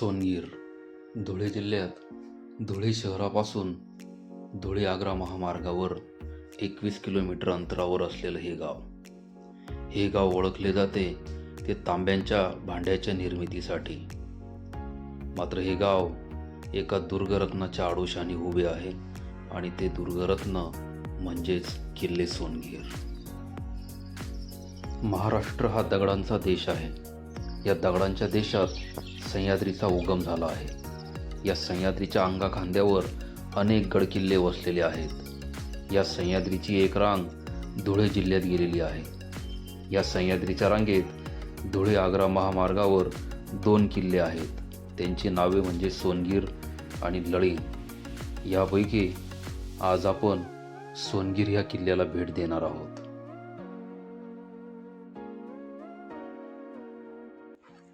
सोनगीर. धुळे जिल्ह्यात धुळे शहरापासून धुळे आग्रा महामार्गावर एकवीस किलोमीटर अंतरावर असलेलं हे गाव. हे गाव ओळखले जाते ते तांब्यांच्या भांड्याच्या निर्मितीसाठी. मात्र हे गाव एका दुर्गरत्नाच्या आडोशाने उभे आहे आणि ते दुर्गरत्न म्हणजेच किल्ले सोनगीर. महाराष्ट्र हा दगडांचा देश आहे. या दगडांच्या देशात सह्याद्रीचा उगम झाला आहे. या सह्याद्रीच्या अंगाखांद्यावर अनेक गडकिल्ले वसलेले आहेत. या सह्याद्रीची एक रांग धुळे जिल्ह्यात गेलेली आहे. या सह्याद्रीच्या रांगेत धुळे आग्रा महामार्गावर दोन किल्ले आहेत. त्यांची नावे म्हणजे सोनगीर आणि लळी. यापैकी आज आपण सोनगीर ह्या किल्ल्याला भेट देणार आहोत.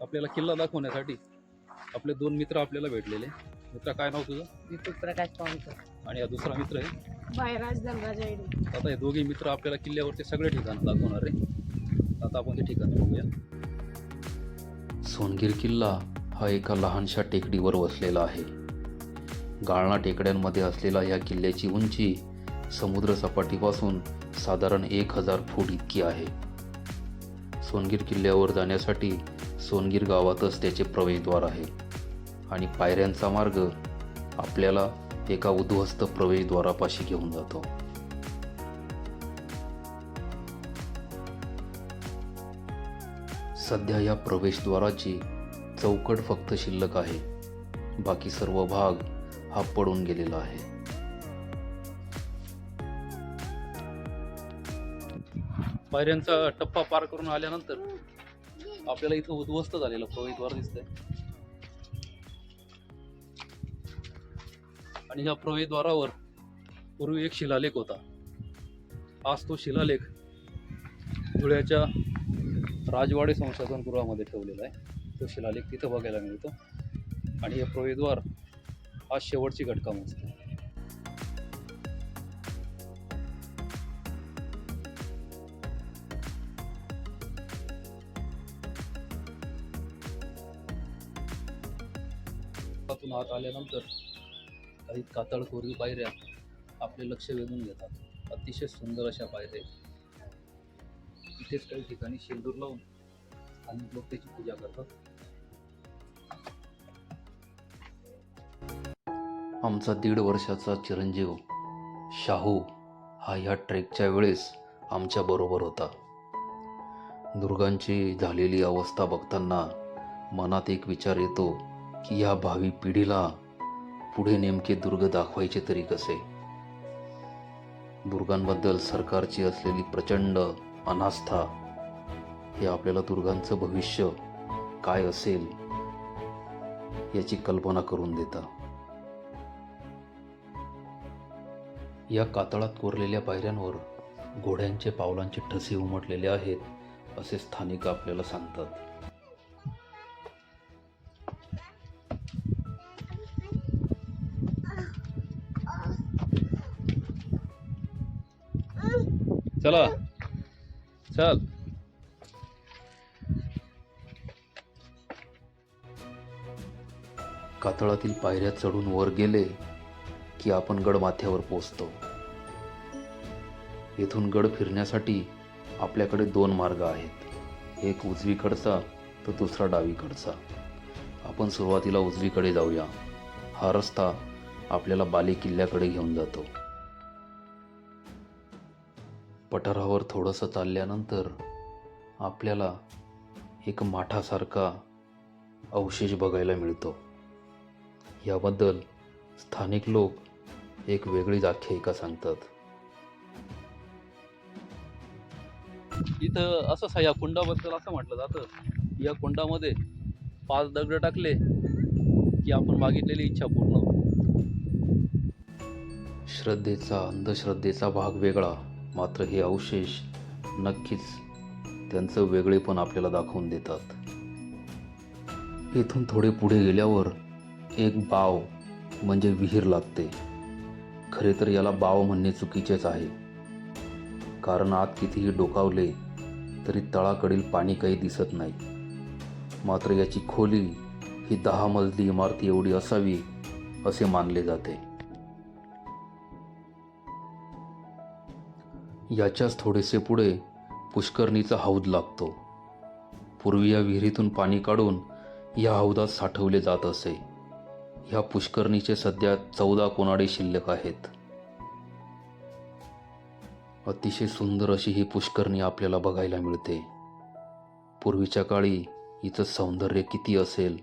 आपल्याला किल्ला दाखवण्यासाठी आपले दोन मित्र आपल्याला भेटलेले. मित्र काय नाव तुझं? दीपक प्रकाश पावनकर. आणि हा दुसरा मित्र आहे? बायराज आता हे दोघे मित्र आपल्याला किल्ल्यावरचे सगळे ठिकाण दाखवणार आहे. आता आपण ते ठिकाण बघूया. सोनगीर किल्ला हा एका लहानशा टेकडीवर वसलेला आहे. गाळणा टेकड्यांमध्ये असलेला या किल्ल्याची उंची समुद्र सपाटीपासून साधारण एक हजार फूट इतकी आहे. सोनगीर किल्ल्यावर जाण्यासाठी सोनगीर गावातच त्याचे प्रवेशद्वार आहे. आणि पायऱ्यांचा मार्ग आपल्याला एका उद्ध्वस्त प्रवेशद्वारापाशी घेऊन जातो. सध्या या प्रवेशद्वाराची चौकट फक्त शिल्लक आहे. बाकी सर्व भाग हा पडून गेलेला आहे. पायऱ्यांचा टप्पा पार करून आल्यानंतर आपल्याला इथं उद्ध्वस्त झालेलं प्रवेशद्वार दिसतंय. आणि ह्या प्रवेशद्वारावर पूर्वी एक शिलालेख होता. आज तो शिलालेख धुळ्याच्या राजवाडे संशोधन गृहामध्ये ठेवलेला आहे. तो शिलालेख तिथं बघायला मिळतो. आणि हे प्रवेशद्वार आज शेवटची घटका मोजते. आतून आत आल्यानंतर काही कातळ कोरीव पायऱ्या आपले लक्ष वेधून घेतात. अतिशय सुंदर अशा पायऱ्या आहेत. इथेच काही ठिकाणी शेंदूर लावून अनेक लोक त्याची पूजा करतात. आमचा दीड वर्षाचा चिरंजीव शाहू हा या ट्रेकच्या वेळेस आमच्या बरोबर होता. दुर्गांची झालेली अवस्था बघताना मनात एक विचार येतो की या भावी पिढीला पुढे नेमके दुर्ग दाखवायचे तरी कसे? दुर्गांबद्दल सरकारची असलेली प्रचंड अनास्था हे आपल्याला दुर्गांचं भविष्य काय असेल याची कल्पना करून देतं. या कातळात कोरलेल्या पायऱ्यांवर घोड्यांचे पावलांचे ठसे उमटलेले आहेत असे स्थानिक आपल्याला सांगतात. चला. चल. कातळातील पायऱ्या चढून वर गेले की आपण गड माथ्यावर पोचतो येथून गड फिरण्यासाठी आपल्याकडे दोन मार्ग आहेत. एक उजवीकडचा तर दुसरा डावीकडचा. आपण सुरुवातीला उजवीकडे जाऊया. हा रस्ता आपल्याला बाले किल्ल्याकडे घेऊन जातो. पठारावर थोडंसं चालल्यानंतर आपल्याला एक माठासारखा अवशेष बघायला मिळतो. याबद्दल स्थानिक लोक एक वेगळीच आख्यायिका सांगतात. इथं असं या कुंडाबद्दल असं म्हटलं जातं. या कुंडामध्ये पाच दगड टाकले की आपण मागितलेली इच्छा पूर्ण. श्रद्धेचा अंधश्रद्धेचा भाग वेगळा. मात्र हे अवशेष नक्कीच त्यांचं वेगळेपण आपल्याला दाखवून देतात. इथून थोडे पुढे गेल्यावर एक बाव म्हणजे विहीर लागते. खरे तर याला बाव म्हणणे चुकीचेच आहे. कारण आत कितीही डोकावले तरी तळाकडील पाणी काही दिसत नाही. मात्र याची खोली ही दहा मजली इमारती एवढी असावी असे मानले जाते. याच्याच थोडेसे पुढे पुष्करणीचा हौद लागतो. पूर्वी या विहिरीतून पाणी काढून या हौदात साठवले जात असे. ह्या पुष्करणीचे सध्या चौदा कोनाडे शिल्लक आहेत. अतिशय सुंदर अशी ही पुष्करणी आपल्याला बघायला मिळते. पूर्वीच्या काळी हिचं सौंदर्य किती असेल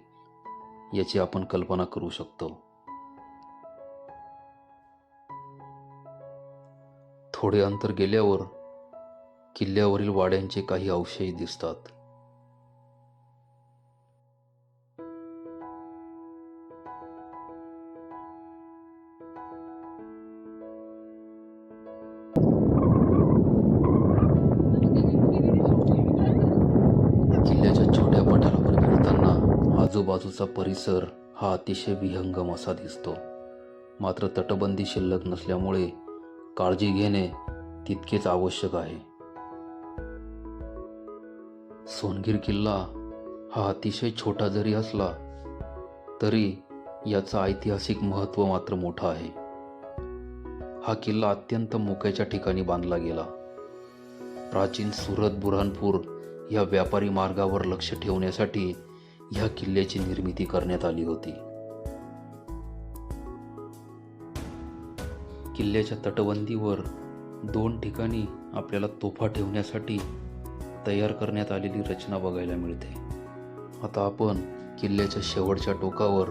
याची आपण कल्पना करू शकतो. थोडे अंतर गेल्यावर किल्ल्यावरील वाड्यांचे काही अवशेष दिसतात. किल्ल्याच्या छोट्या पठारावर फिरताना आजूबाजूचा परिसर हा अतिशय विहंगम असा दिसतो. मात्र तटबंदी शिल्लक नसल्यामुळे काळजी घेणे तितकेच आवश्यक आहे. सोनगीर किल्ला हा अतिशय छोटा जरी असला तरी याचं ऐतिहासिक महत्त्व मात्र मोठं आहे. हा किल्ला अत्यंत मोक्याच्या ठिकाणी बांधला गेला. प्राचीन सुरत बुऱ्हाणपूर या व्यापारी मार्गावर लक्ष ठेवण्यासाठी ह्या किल्ल्याची निर्मिती करण्यात आली होती. किल्ल्याच्या तटबंदीवर दोन ठिकाणी आपल्याला तोफा ठेवण्यासाठी तयार करण्यात आलेली रचना बघायला मिळते. आता आपण किल्ल्याच्या शेवटच्या टोकावर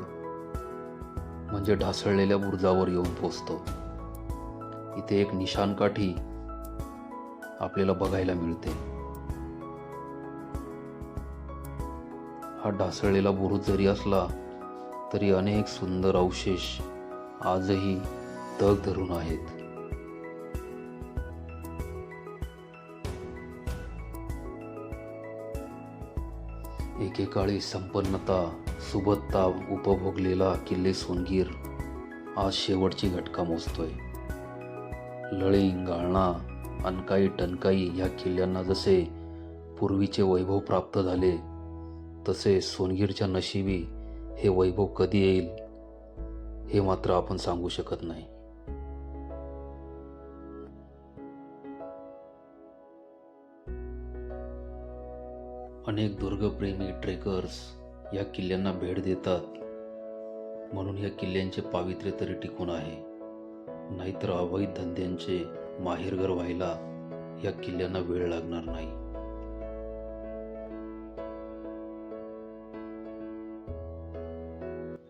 म्हणजे ढासळलेल्या बुरुजावर येऊन पोचतो इथे एक निशाणकाठी आपल्याला बघायला मिळते. हा ढासळलेला बुरुज जरी असला तरी अनेक सुंदर अवशेष आजही तग धरून आहेत. एकेकाळी संपन्नता सुबत्ता उपभोगलेला किल्ले सोनगीर आज शेवटची घटका मोजतोय. लळिंग गाळणा अनकाई टनकाई ह्या किल्ल्यांना जसे पूर्वीचे वैभव प्राप्त झाले तसे सोनगीरच्या नशिबी हे वैभव कधी येईल हे मात्र आपण सांगू शकत नाही. अनेक दुर्गप्रेमी ट्रेकर्स या किल्ल्यांना भेट देतात. म्हणून या किल्ल्यांचे पावित्र्य तरी टिकून आहे. नाहीतर अवैध धंद्यांचे माहेरघर व्हायला या किल्ल्यांना वेळ लागणार नाही.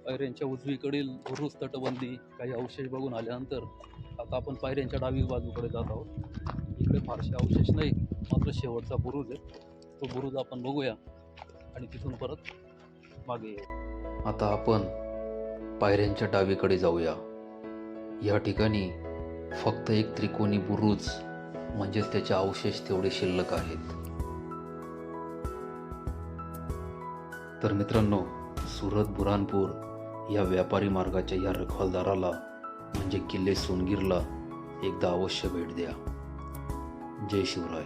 पायऱ्यांच्या उजवीकडील बुरुज तटबंदी काही अवशेष बघून आल्यानंतर आता आपण पायऱ्यांच्या डावी बाजूकडे जात आहोत. इकडे फारसे अवशेष नाही मात्र शेवटचा बुरुज आहे. तो बुरुज आपण बघूया आणि तिथून परत मागे आता आपण पायऱ्यांच्या डावीकडे जाऊया. या ठिकाणी फक्त एक त्रिकोणी बुरुज म्हणजेच त्याचे अवशेष तेवढे शिल्लक आहेत. तर मित्रांनो सुरत बुरानपूर या व्यापारी मार्गाच्या या रखवालदाराला म्हणजे किल्ले सोनगीरला एकदा अवश्य भेट द्या. जय शिवराय.